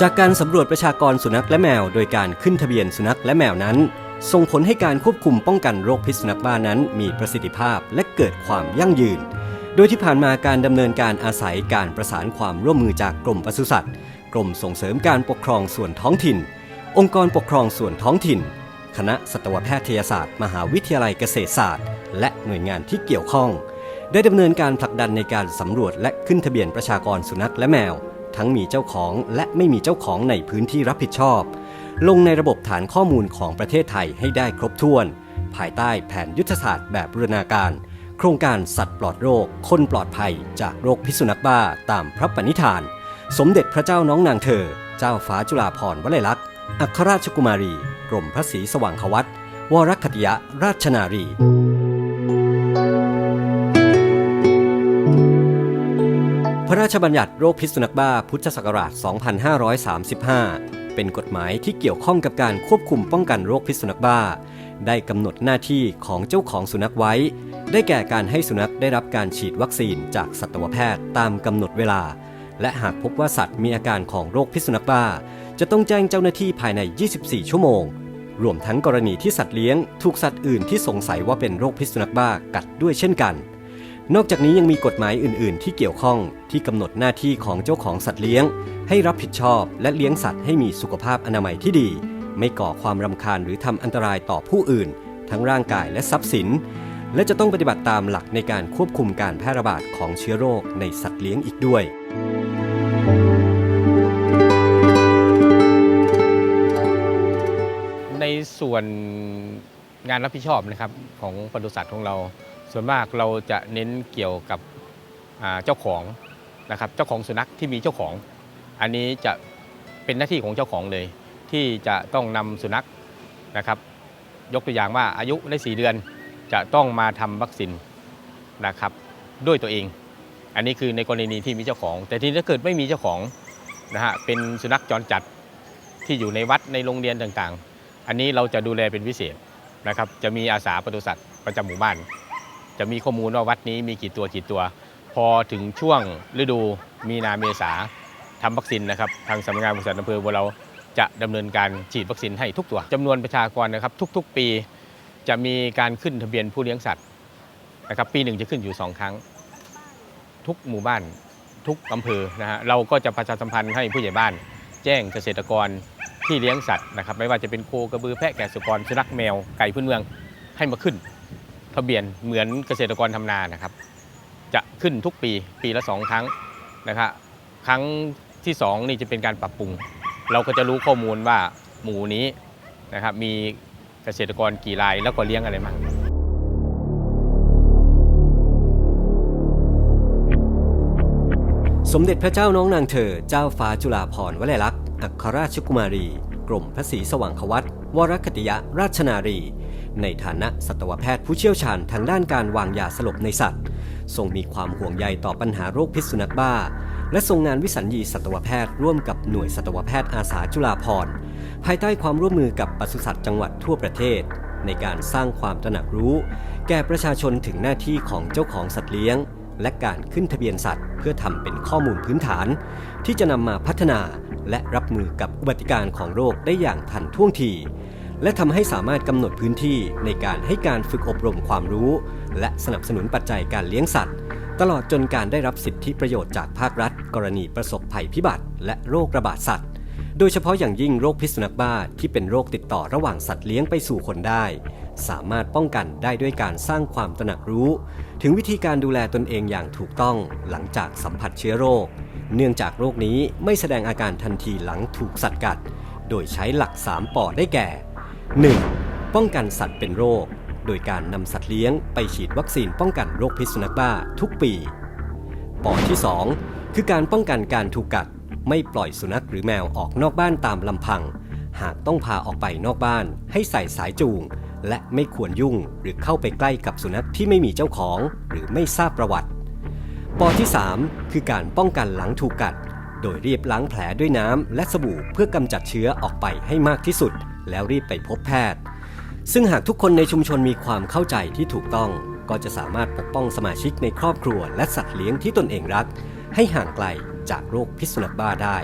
จากการสำรวจประชากรสุนัขและแมว โดยการขึ้นทะเบียนสุนัขและแมวนั้น ส่งผลให้การควบคุมป้องกันโรคพิษสุนัขบ้านั้น มีประสิทธิภาพและเกิดความยั่งยืน โดยที่ผ่านมาการดำเนินการอาศัยการประสานความร่วมมือจากกรมปศุสัตว์กรมส่งเสริมการปกครองส่วนท้องถิ่น องค์กรปกครองส่วนท้องถิ่น คณะสัตวแพทยศาสตร์ มหาวิทยาลัยเกษตรศาสตร์ และหน่วยงานที่เกี่ยวข้อง ได้ดำเนินการผลักดันในการสำรวจและขึ้นทะเบียนประชากรสุนัขและแมว ทั้งมีเจ้าของและไม่มีเจ้าของในพื้นที่รับผิดชอบ ลงในระบบฐานข้อมูลของประเทศไทยให้ได้ครบถ้วน ภายใต้แผนยุทธศาสตร์แบบบูรณาการ โครงการสัตว์ปลอดโรค คนปลอดภัย จากโรคพิษสุนัขบ้าตามพระปณิธาน สมเด็จพระเจ้าน้องนางเธอ เจ้าฟ้าจุฬาภรณ์วลัยลักษณ์อัครราชกุมารี กรมพระศรีสว่างควัตวรคติยราชนารี พระราชบัญญัติโรคพิษสุนัขบ้าพุทธศักราช 2535 เป็นกฎหมายที่เกี่ยวข้องกับการควบคุมป้องกันโรคพิษสุนัขบ้า ได้กำหนดหน้าที่ของเจ้าของสุนัขไว้ ได้แก่การให้สุนัขได้รับการฉีดวัคซีนจากสัตวแพทย์ตามกำหนดเวลา และหากพบว่าสัตว์มีอาการของโรคพิษสุนัขบ้า จะต้องแจ้งเจ้าหน้าที่ภายใน 24 ชั่วโมง รวมทั้งกรณีที่สัตว์เลี้ยง ถูกสัตว์อื่นที่สงสัยว่าเป็นโรคพิษสุนัขบ้ากัดด้วยเช่นกัน นอกจากนี้ยังมีกฎหมายอื่น ๆ ที่เกี่ยวข้องที่กำหนดหน้าที่ของเจ้าของสัตว์เลี้ยง ให้รับผิดชอบและเลี้ยงสัตว์ให้มีสุขภาพอนามัยที่ดี ไม่ก่อความรำคาญหรือทำอันตรายต่อผู้อื่น ทั้งร่างกายและทรัพย์สิน และจะต้องปฏิบัติตามหลักในการควบคุมการแพร่ระบาดของเชื้อโรคในสัตว์เลี้ยงอีกด้วยในส่วนงานรับผิดชอบนะครับของปศุสัตว์ของเรา ส่วนมากเราจะเน้นเกี่ยวกับเจ้าของนะครับเจ้าของสุนัขที่มีเจ้าของ อันนี้จะเป็นหน้าที่ของเจ้าของเลย ที่จะต้องนำสุนัขนะครับ ยกตัวอย่างว่าอายุได้ 4 เดือนจะต้องมาทำวัคซีนนะครับด้วยตัวเอง อันนี้คือในกรณีที่มีเจ้าของ แต่ทีนี้ถ้าเกิดไม่มีเจ้าของนะฮะเป็นสุนัขจรจัดที่อยู่ในวัดในโรงเรียนต่างๆ อันนี้เราจะดูแลเป็นพิเศษนะครับจะมีอาสาปศุสัตว์ประจำหมู่บ้าน จะมีข้อมูลว่าวัดนี้มีกี่ตัวกี่ตัว พอถึงช่วงฤดูมีนาเมษาทำวัคซีนนะครับทางสำนักงานปศุสัตว์อำเภอบัวเราจะดำเนินการฉีดวัคซีนให้ทุกตัวจำนวนประชากรนะครับ ทุกๆ ปีจะมีการขึ้นทะเบียนผู้เลี้ยงสัตว์นะครับ ปีหนึ่งจะขึ้นอยู่ 2 ครั้ง ทุกหมู่บ้านทุกอำเภอนะฮะเราก็จะประชาสัมพันธ์ให้ผู้ใหญ่บ้าน แจ้งเกษตรกรที่เลี้ยงสัตว์นะครับ ไม่ว่าจะเป็นโคกระบือแพะแกะสุกรสุนัขแมวไก่พื้นเมืองให้มาขึ้น ทะเบียนเหมือนเกษตรกรทำนานะครับ จะขึ้นทุกปีปีละสองครั้งนะครับครั้งที่สองนี่จะเป็นการปรับปรุง เราก็จะรู้ข้อมูลว่าหมู่นี้นะครับมีเกษตรกรกี่รายแล้วก็เลี้ยงอะไรมั่งสมเด็จพระเจ้าน้องนางเธอ เจ้าฟ้าจุฬาภรณ์วลัยลักษณ์อัครราชกุมารี กรมพระศรีสว่างควัตวรคติยะราชนารี ในฐานะสัตวแพทย์ผู้เชี่ยวชาญทางด้านการวางยาสลบในสัตว์ ทรงมีความห่วงใยต่อปัญหาโรคพิษสุนัขบ้า และทรงงานวิสัญญีสัตวแพทย์ร่วมกับหน่วยสัตวแพทย์อาสาจุฬาภรณ์ภายใต้ความร่วมมือกับปศุสัตว์จังหวัดทั่วประเทศ ในการสร้างความตระหนักรู้ แก่ประชาชนถึงหน้าที่ของเจ้าของสัตว์เลี้ยง และการขึ้นทะเบียนสัตว์ เพื่อทำเป็นข้อมูลพื้นฐาน ที่จะนำมาพัฒนาและรับมือกับอุบัติการของโรคได้อย่างทันท่วงที และทำให้สามารถกำหนดพื้นที่ในการให้การฝึกอบรมความรู้ และสนับสนุนปัจจัยการเลี้ยงสัตว์ ตลอดจนการได้รับสิทธิประโยชน์จากภาครัฐ กรณีประสบภัยพิบัติ และโรคระบาดสัตว์ โดยเฉพาะอย่างยิ่งโรคพิษสุนัขบ้าที่เป็นโรคติดต่อระหว่างสัตว์เลี้ยงไปสู่คนได้ สามารถป้องกันได้ด้วยการสร้างความตระหนักรู้ ถึงวิธีการดูแลตนเองอย่างถูกต้องหลังจากสัมผัสเชื้อโรค เนื่องจากโรคนี้ไม่แสดงอาการทันทีหลังถูกสัตว์กัด โดยใช้หลัก3ปอได้แก่ 1. ป้องกันสัตว์เป็นโรค โดยการนำสัตว์เลี้ยงไปฉีดวัคซีนป้องกันโรคพิษสุนัขบ้าทุกปี ปอที่ 2 คือการป้องกันการถูกกัด ไม่ปล่อยสุนัขหรือแมวออกนอกบ้านตามลำพัง หากต้องพาออกไปนอกบ้าน ให้ใส่สายจูง และไม่ควรยุ่งหรือเข้าไปใกล้กับสุนัขที่ไม่มีเจ้าของ หรือไม่ทราบประวัติ ปอที่ 3 คือการป้องกันหลังถูกกัด โดยรีบล้างแผลด้วยน้ำและสบู่เพื่อกำจัดเชื้อออกไปให้มากที่สุด แล้วรีบไปพบแพทย์ ซึ่งหากทุกคนในชุมชนมีความเข้าใจที่ถูกต้อง ก็จะสามารถปกป้องสมาชิกในครอบครัว และสัตว์เลี้ยงที่ตนเองรัก ให้ห่างไกลจากโรคพิษสุนัขบ้าได้